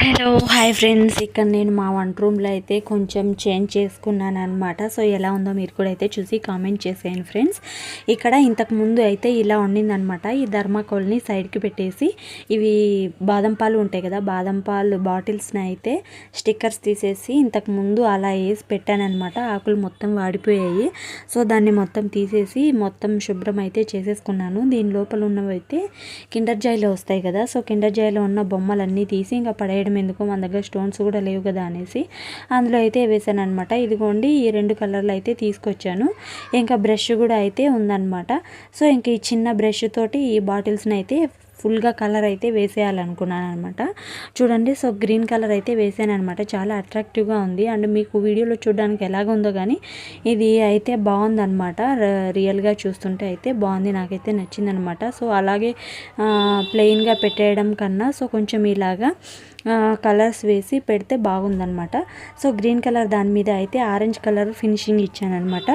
Hello hi friends ఇక్కడ నేను మా వంట రూమ్లో అయితే కొంచెం చేంజ్ చేసుకున్నాను అనమాట సో ఎలా ఉందో మీరు కూడా అయితే చూసి కామెంట్ చేసేయండి ఫ్రెండ్స్. ఇక్కడ ఇంతకు ముందు అయితే ఇలా ఉండిందనమాట ఈ ధర్మాకోల్ని సైడ్కి పెట్టేసి ఇవి బాదం పాలు ఉంటాయి కదా బాదం పాలు బాటిల్స్ని అయితే స్టిక్కర్స్ తీసేసి ఇంతకు ముందు అలా వేసి పెట్టానమాట ఆకులు మొత్తం వాడిపోయాయి. సో దాన్ని మొత్తం తీసేసి మొత్తం శుభ్రం అయితే చేసేసుకున్నాను. దీని లోపల ఉన్నవి అయితే కిండర్ జాయిలో వస్తాయి కదా సో కిండర్ జాయిలో ఉన్న బొమ్మలన్నీ తీసి ఇంకా పడే వేయడం ఎందుకు మన దగ్గర స్టోన్స్ కూడా లేవు కదా అనేసి అందులో అయితే వేసాను అనమాట ఇదిగోండి ఈ రెండు కలర్లు అయితే తీసుకొచ్చాను. ఇంకా బ్రష్ కూడా అయితే ఉందన్నమాట. సో ఇంక ఈ చిన్న బ్రష్ తోటి ఈ బాటిల్స్ని అయితే ఫుల్గా కలర్ అయితే వేసేయాలనుకున్నాను అనమాట చూడండి సో గ్రీన్ కలర్ అయితే వేసాను అనమాట చాలా అట్రాక్టివ్గా ఉంది. అండ్ మీకు వీడియోలో చూడడానికి ఎలాగుందో కానీ ఇది అయితే బాగుందనమాట. రియల్గా చూస్తుంటే అయితే బాగుంది నాకైతే నచ్చిందనమాట. సో అలాగే ప్లెయిన్గా పెట్టేయడం కన్నా సో కొంచెం ఇలాగా కలర్స్ వేసి పెడితే బాగుందనమాట. సో గ్రీన్ కలర్ దాని మీద అయితే ఆరెంజ్ కలర్ ఫినిషింగ్ ఇచ్చానమాట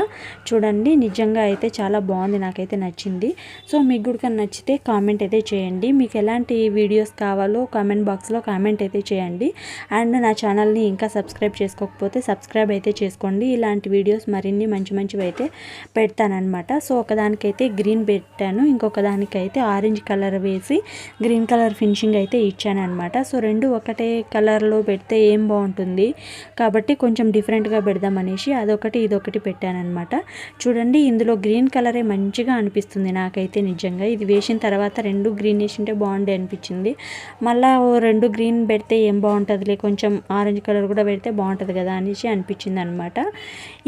చూడండి నిజంగా అయితే చాలా బాగుంది నాకైతే నచ్చింది. సో మీకు కూడా నచ్చితే కామెంట్ అయితే చేయండి. మీకు ఎలాంటి వీడియోస్ కావాలో కామెంట్ బాక్స్లో కామెంట్ అయితే చేయండి. అండ్ నా ఛానల్ని ఇంకా సబ్స్క్రైబ్ చేసుకోకపోతే సబ్స్క్రైబ్ అయితే చేసుకోండి. ఇలాంటి వీడియోస్ మరిన్ని మంచి మంచివి అయితే పెడతానమాట సో ఒకదానికైతే గ్రీన్ పెట్టాను. ఇంకొక దానికైతే ఆరెంజ్ కలర్ వేసి గ్రీన్ కలర్ ఫినిషింగ్ అయితే ఇచ్చాను అనమాట సో రెండు ఒకటే కలర్లో పెడితే ఏం బాగుంటుంది? కాబట్టి కొంచెం డిఫరెంట్గా పెడదాం అనేసి అదొకటి ఇదొకటి పెట్టానమాట చూడండి ఇందులో గ్రీన్ కలరే మంచిగా అనిపిస్తుంది నాకైతే నిజంగా. ఇది వేసిన తర్వాత రెండు గ్రీన్ వేసింటే బాగుండే అనిపించింది. మళ్ళీ ఓ రెండు గ్రీన్ పెడితే ఏం బాగుంటుందిలే కొంచెం ఆరెంజ్ కలర్ కూడా పెడితే బాగుంటుంది కదా అనేసి అనిపించింది అనమాట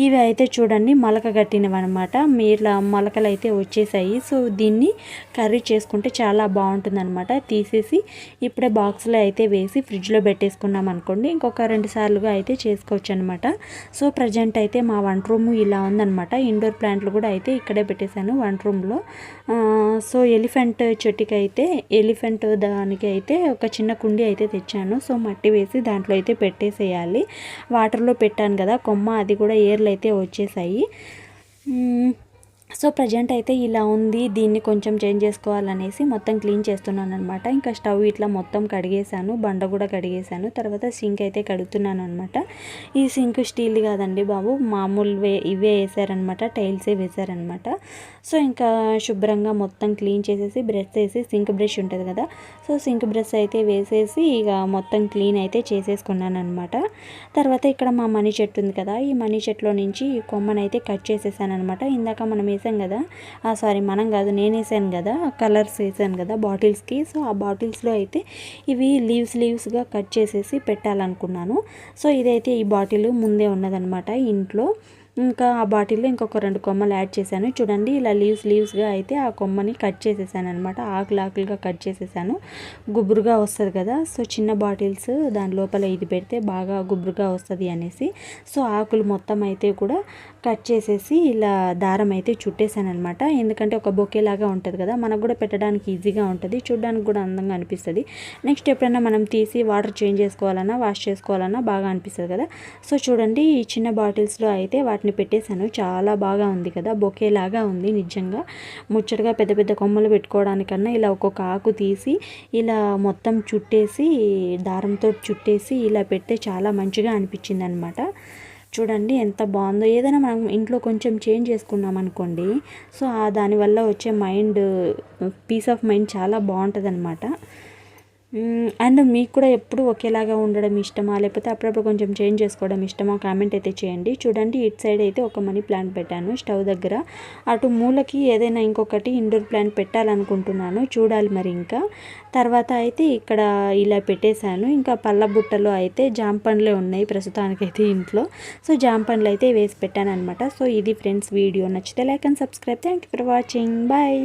ఇవి అయితే చూడండి మొలక కట్టినవి అనమాట మీర్ల మొలకలు అయితే వచ్చేసాయి. సో దీన్ని కర్రీ చేసుకుంటే చాలా బాగుంటుంది అనమాట తీసేసి ఇప్పుడే బాక్స్లో అయితే వేసి ఫ్రిడ్జ్లో పెట్టేసుకున్నాం అనుకోండి ఇంకొక రెండు సార్లుగా అయితే చేసుకోవచ్చు అనమాట సో ప్రజెంట్ అయితే మా వంట రూమ్ ఇలా ఉందనమాట ఇండోర్ ప్లాంట్లు కూడా అయితే ఇక్కడే పెట్టేశాను వంట రూమ్లో. సో ఎలిఫెంట్ చెట్టుకి అయితే ఎలిఫెంట్ దానికి అయితే ఒక చిన్న కుండి అయితే తెచ్చాను. సో మట్టి వేసి దాంట్లో అయితే పెట్టేసేయాలి. వాటర్లో పెట్టాను కదా కొమ్మ అది కూడా ఏర్లు అయితే వచ్చేసాయి. సో ప్రజెంట్ అయితే ఇలా ఉంది దీన్ని కొంచెం చేంజ్ చేసుకోవాలనేసి మొత్తం క్లీన్ చేస్తున్నాను అనమాట ఇంకా స్టవ్ ఇట్లా మొత్తం కడిగేశాను బండ కూడా కడిగేశాను. తర్వాత సింక్ అయితే కడుగుతున్నాను అనమాట ఈ సింక్ స్టీల్ కాదండి బాబు మామూలు వే ఇవే వేసారనమాట టైల్సే వేసారనమాట సో ఇంకా శుభ్రంగా మొత్తం క్లీన్ చేసేసి బ్రష్ వేసి సింక్ బ్రష్ ఉంటుంది కదా సో సింక్ బ్రష్ అయితే వేసేసి ఇక మొత్తం క్లీన్ అయితే చేసేసుకున్నాను అనమాట తర్వాత ఇక్కడ మా మనీ చెట్టు ఉంది కదా ఈ మనీ చెట్టులో నుంచి ఈ కొమ్మనైతే కట్ చేసేసాను అనమాట ఇందాక మనం వేసాం కదా. సారీ మనం కాదు నేను వేసాను కదా కలర్స్ వేసాను కదా బాటిల్స్కి సో ఆ బాటిల్స్లో అయితే ఇవి లీవ్స్ లీవ్స్గా కట్ చేసేసి పెట్టాలనుకున్నాను. సో ఇదైతే ఈ బాటిల్ ముందే ఉన్నదనమాట ఇంట్లో. ఇంకా ఆ బాటిల్లో ఇంకొక రెండు కొమ్మలు యాడ్ చేశాను. చూడండి ఇలా లీవ్స్ లీవ్స్గా అయితే ఆ కొమ్మని కట్ చేసేసాను అనమాట ఆకులు ఆకులుగా కట్ చేసేసాను. గుబురుగా వస్తుంది కదా సో చిన్న బాటిల్స్ దాని లోపల ఇది పెడితే బాగా గుబురుగా వస్తుంది అనేసి. సో ఆకులు మొత్తం అయితే కూడా కట్ చేసేసి ఇలా దారం అయితే చుట్టేసాను అనమాట ఎందుకంటే ఒక బొకేలాగా ఉంటుంది కదా మనకు కూడా పెట్టడానికి ఈజీగా ఉంటుంది. చూడడానికి కూడా అందంగా అనిపిస్తుంది. నెక్స్ట్ ఎప్పుడైనా మనం తీసి వాటర్ చేంజ్ చేసుకోవాలన్నా వాష్ చేసుకోవాలన్నా బాగా అనిపిస్తుంది కదా. సో చూడండి ఈ చిన్న బాటిల్స్లో అయితే వాటి వాటిని పెట్టేశాను. చాలా బాగా ఉంది కదా బొకేలాగా ఉంది నిజంగా. ముచ్చటగా పెద్ద పెద్ద కొమ్మలు పెట్టుకోవడానికన్నా ఇలా ఒక్కొక్క ఆకు తీసి ఇలా మొత్తం చుట్టేసి దారంతో చుట్టేసి ఇలా పెడితే చాలా మంచిగా అనిపించింది అనమాట చూడండి ఎంత బాగుందో. ఏదైనా మనం ఇంట్లో కొంచెం చేంజ్ చేసుకున్నాం అనుకోండి సో దానివల్ల వచ్చే మైండ్ పీస్ ఆఫ్ మైండ్ చాలా బాగుంటుంది అనమాట అండ్ మీకు కూడా ఎప్పుడు ఒకేలాగా ఉండడం ఇష్టమా? లేకపోతే అప్పుడప్పుడు కొంచెం చేంజ్ చేసుకోవడం ఇష్టమా? కామెంట్ అయితే చేయండి. చూడండి ఇటు సైడ్ అయితే ఒక మనీ ప్లాంట్ పెట్టాను స్టవ్ దగ్గర. అటు మూలకి ఏదైనా ఇంకొకటి ఇండోర్ ప్లాంట్ పెట్టాలనుకుంటున్నాను చూడాలి మరి ఇంకా. తర్వాత అయితే ఇక్కడ ఇలా పెట్టేశాను. ఇంకా పళ్ళ బుట్టలో అయితే జామ పండ్లే ఉన్నాయి ప్రస్తుతానికైతే ఇంట్లో. సో జామ పండ్లు అయితే వేసి పెట్టాను అనమాట సో ఇది ఫ్రెండ్స్ వీడియో. నచ్చితే like and subscribe. Thank you for watching bye